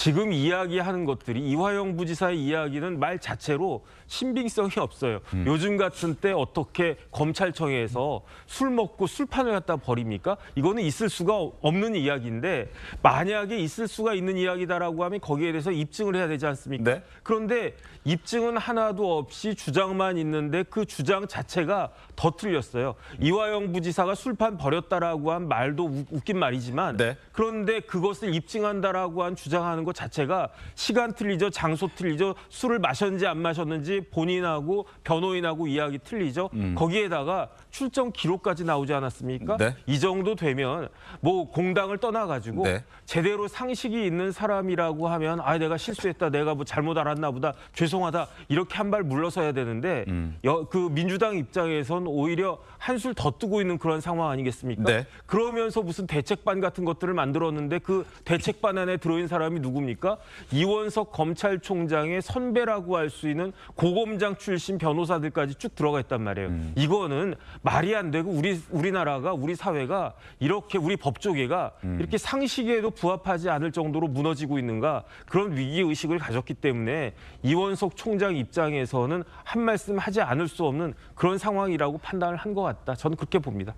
지금 이야기하는 것들이 이화영 부지사의 이야기는 말 자체로 신빙성이 없어요. 요즘 같은 때 어떻게 검찰청에서 술 먹고 술판을 갖다 버립니까? 이거는 있을 수가 없는 이야기인데 만약에 있을 수가 있는 이야기다라고 하면 거기에 대해서 입증을 해야 되지 않습니까? 네. 그런데 입증은 하나도 없이 주장만 있는데 그 주장 자체가 더 틀렸어요. 이화영 부지사가 술판 버렸다라고 한 말도 우- 웃긴 말이지만 네. 그런데 그것을 입증한다라고 한 주장하는 것 자체가 시간 틀리죠, 장소 틀리죠, 술을 마셨는지 안 마셨는지 본인하고 변호인하고 이야기 틀리죠. 거기에다가 출정 기록까지 나오지 않았습니까? 음. 네. 이 정도 되면 뭐 공당을 떠나가지고 네. 제대로 상식이 있는 사람이라고 하면 아 내가 실수했다, 내가 뭐 잘못 알았나 보다, 죄송하다 이렇게 한 발 물러서야 되는데 음. 여- 그 민주당 입장에선 오히려 한술 더 뜨고 있는 그런 상황 아니겠습니까? 네. 그러면서 무슨 대책반 같은 것들을 만들었는데 그 대책반 안에 들어있는 사람이 누굽니까? 이원석 검찰총장의 선배라고 할 수 있는 고검장 출신 변호사들까지 쭉 들어가 있단 말이에요. 음. 이거는 말이 안 되고 우리 우리나라가 우리 사회가 이렇게 우리 법조계가 음. 이렇게 상식에도 부합하지 않을 정도로 무너지고 있는가 그런 위기 의식을 가졌기 때문에 이원석 총장 입장에서는 한 말씀 하지 않을 수 없는 그런 상황이라고 판단을 한 것 같다. 저는 그렇게 봅니다.